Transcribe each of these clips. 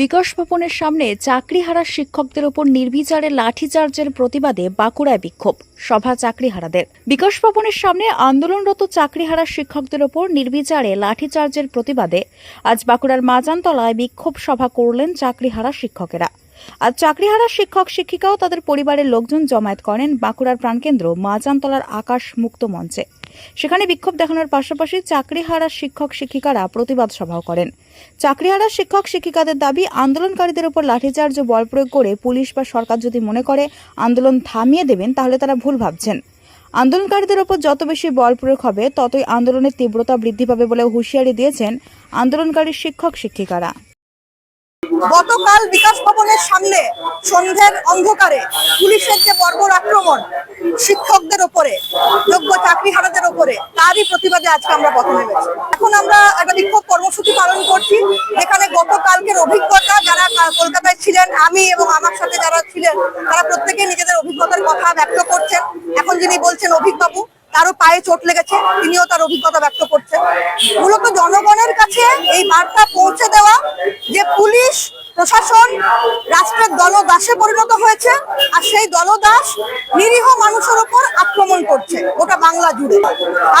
বিকাশ ভবনের সামনে চাকরিহারা শিক্ষকদের ওপর নির্বিচারে লাঠিচার্জের প্রতিবাদে বাঁকুড়ায় বিক্ষোভ, সভা চাকরিহারাদের। বিকাশ ভবনের সামনে আন্দোলনরত চাকরিহারা শিক্ষকদের ওপর নির্বিচারে লাঠিচার্জের প্রতিবাদে আজ বাঁকুড়ার মাজানতলায় বিক্ষোভ সভা করলেন চাকরিহারা শিক্ষকেরা। আজ চাকরিহারা শিক্ষক শিক্ষিকাও তাদের পরিবারের লোকজন জমায়েত করেন বাঁকুড়ার প্রাণকেন্দ্র মাজানতলার আকাশ মুক্ত মঞ্চে। সেখানে বিক্ষোভ দেখানোর পাশাপাশি চাকরি চাকরিহারা শিক্ষক শিক্ষিকারা প্রতিবাদ সভাও করেন। চাকরি চাকরিহারা শিক্ষক শিক্ষিকাদের দাবি, আন্দোলনকারীদের উপর লাঠিচার্জ বল প্রয়োগ করে পুলিশ বা সরকার যদি মনে করে আন্দোলন থামিয়ে দেবেন, তাহলে তারা ভুল ভাবছেন। আন্দোলনকারীদের ওপর যত বেশি বল প্রয়োগ হবে, ততই আন্দোলনের তীব্রতা বৃদ্ধি পাবে বলে হুঁশিয়ারি দিয়েছেন আন্দোলনকারী শিক্ষক শিক্ষিকারা। গতকাল বিকাশ ভবনের সামনে সন্ধ্যের অন্ধকারে পুলিশের যে বর্বর আক্রমণ শিক্ষকদের ওপরে যোগ্য চাকরিহারাদের ওপরে তারই প্রতিবাদে আজকে আমরা পথে নেমেছি। এখন আমরা একটা বিক্ষোভ কর্মসূচি পালন করছি, যেখানে গতকালকের অভিজ্ঞতা যারা কলকাতায় ছিলেন, আমি এবং আমার সাথে যারা ছিলেন, তারা প্রত্যেকে নিজেদের অভিজ্ঞতার কথা ব্যক্ত করছেন। এখন যিনি বলছেন অভিজ্ঞবাবু, তারও পায়ে চোট লেগেছে, তিনিও তার অভিজ্ঞতা ব্যক্ত করছেন। মূলত জনগণের কাছে এই বার্তা পৌঁছে দেওয়া যে পুলিশ, প্রশাসন, রাষ্ট্রের দলদাসে পরিণত হয়েছে, আর সেই দলদাস নিরীহ মানুষের উপর আক্রমণ করছে গোটা বাংলা জুড়ে।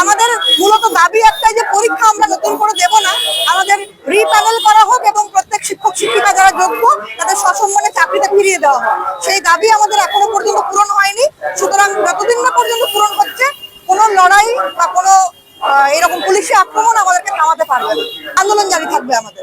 আমাদের মূলত দাবি একটাই যে পরীক্ষা আমরা নতুন করে দেব না। আমাদের রিপ্যানেল করা হোক এবং প্রত্যেক শিক্ষক, শিক্ষিকা যারা যোগ্য, তাদের সসম্মানে চাকরিটা ফিরিয়ে দেওয়া হোক। সেই দাবি আমাদের এখনও পর্যন্ত পূরণ হয়নি। সুতরাং যতদিন না পর্যন্ত পূরণ হচ্ছে, কোনো লড়াই বা কোনো এরকম পুলিশি আক্রমণ আমাদেরকে থামাতে পারবে না। আন্দোলন জারি থাকবে আমাদের।